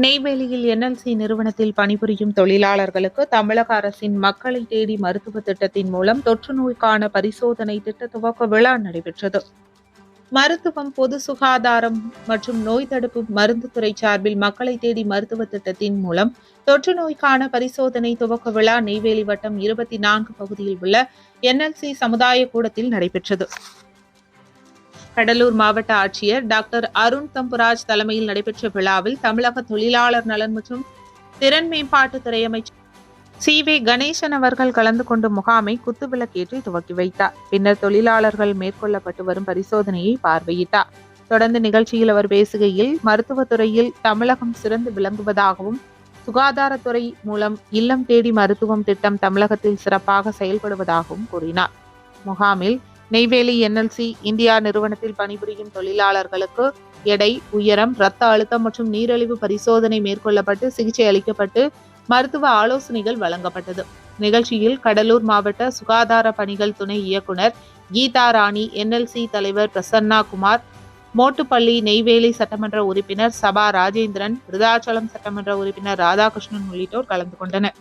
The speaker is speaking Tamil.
நெய்வேலியில் என்எல்சி நிறுவனத்தில் பணிபுரியும் தொழிலாளர்களுக்கு தமிழக அரசின் மக்களை தேடி மருத்துவ திட்டத்தின் மூலம் தொற்று நோய்க்கான பரிசோதனை திட்ட துவக்க விழா நடைபெற்றது. மருத்துவம் பொது சுகாதாரம் மற்றும் நோய் தடுப்பு மருந்து துறை சார்பில் மக்களை தேடி மருத்துவ திட்டத்தின் மூலம் தொற்று நோய்க்கான பரிசோதனை துவக்க விழா நெய்வேலி வட்டம் இருபத்தி நான்கு பகுதியில் உள்ள என்எல்சி சமுதாய கூடத்தில் நடைபெற்றது. கடலூர் மாவட்ட ஆட்சியர் டாக்டர் அருண் தம்புராஜ் தலைமையில் நடைபெற்ற விழாவில் தமிழக தொழிலாளர் நலன் மற்றும் திறன் மேம்பாட்டுத்துறை அமைச்சர் சி வே கணேசன் அவர்கள் கலந்து கொண்டு முகாமை குத்துவிளக்கேற்றி துவக்கி வைத்தார். பின்னர் தொழிலாளர்கள் மேற்கொள்ளப்பட்டு வரும் பரிசோதனையை பார்வையிட்டார். தொடர்ந்து நிகழ்ச்சியில் அவர் பேசுகையில் மருத்துவத்துறையில் தமிழகம் சிறந்து விளங்குவதாகவும் சுகாதாரத்துறை மூலம் இல்லம் தேடி மருத்துவம் திட்டம் தமிழகத்தில் சிறப்பாக செயல்படுவதாகவும் கூறினார். முகாமில் நெய்வேலி என்எல்சி இந்தியா நிறுவனத்தில் பணிபுரியும் தொழிலாளர்களுக்கு எடை உயரம் இரத்த அழுத்தம் மற்றும் நீரிழிவு பரிசோதனை மேற்கொள்ளப்பட்டு சிகிச்சை அளிக்கப்பட்டு மருத்துவ ஆலோசனைகள் வழங்கப்பட்டது. நிகழ்ச்சியில் கடலூர் மாவட்ட சுகாதார பணிகள் துணை இயக்குனர் கீதா ராணி என்எல்சி தலைவர் பிரசன்னா குமார் மோட்டுப்பள்ளி நெய்வேலி சட்டமன்ற உறுப்பினர் சபா ராஜேந்திரன் விருதாச்சலம் சட்டமன்ற உறுப்பினர் ராதாகிருஷ்ணன் உள்ளிட்டோர் கலந்து கொண்டனர்.